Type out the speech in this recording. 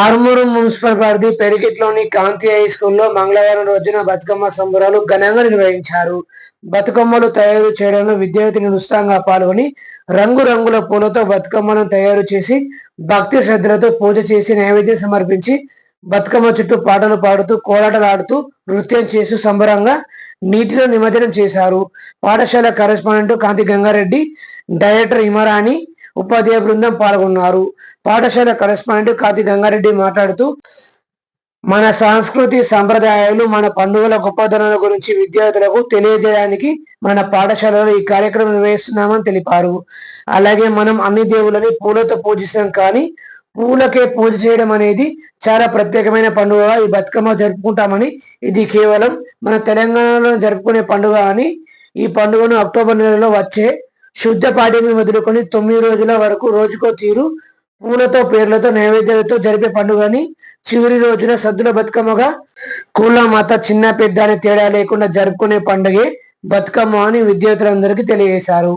Armoor municipal పరిధి పెరిగిట్లోని కాంతి high స్కూల్లో మంగళవారం రోజున బతుకమ్మ సంబరాలు ఘనంగా నిర్వహించారు. బతుకమ్మలు తయారు చేయడంలో విద్యార్థిని ఉత్సాహంగా పాల్గొని రంగురంగుల పూలతో బతుకమ్మను తయారు చేసి భక్తి శ్రద్ధలతో పూజ చేసి నైవేద్యం సమర్పించి బతుకమ్మ చుట్టూ పాటలు పాడుతూ కోలాటలాడుతూ నృత్యం చేస్తూ సంబరంగా నీటిలో నిమజ్జనం చేశారు. పాఠశాల కరెస్పాండెంట్ కాంతి గంగారెడ్డి డైరెక్టర్ ఇమరాణి ఉపాధ్యాయ బృందం పాల్గొన్నారు. పాఠశాల కరెస్పాండెంట్ కాంతి గంగారెడ్డి మాట్లాడుతూ మన సంస్కృతి సంప్రదాయాలు మన పండుగల గొప్పదనాల గురించి విద్యార్థులకు తెలియజేయడానికి మన పాఠశాలలో ఈ కార్యక్రమం నిర్వహిస్తున్నామని తెలిపారు. అలాగే మనం అన్ని దేవులని పూలతో పూజిస్తాం కానీ పూలకే పూజ చేయడం అనేది చాలా ప్రత్యేకమైన పండుగ ఈ బతుకమ్మ జరుపుకుంటామని ఇది కేవలం మన తెలంగాణలో జరుపుకునే పండుగ అని ఈ పండుగను అక్టోబర్ నెలలో వచ్చే శుద్ధ పాడ్యమి మొదలుకొని తొమ్మిది రోజుల వరకు రోజుకో తీరు పూలతో పేర్లతో నైవేద్యాలతో జరిపే పండుగని చివరి రోజున సద్దుల బతుకమ్మగా కూల మాత చిన్న పెద్ద అనే తేడా లేకుండా జరుపుకునే పండుగే బతుకమ్మ అని విద్యార్థులందరికీ తెలియజేశారు.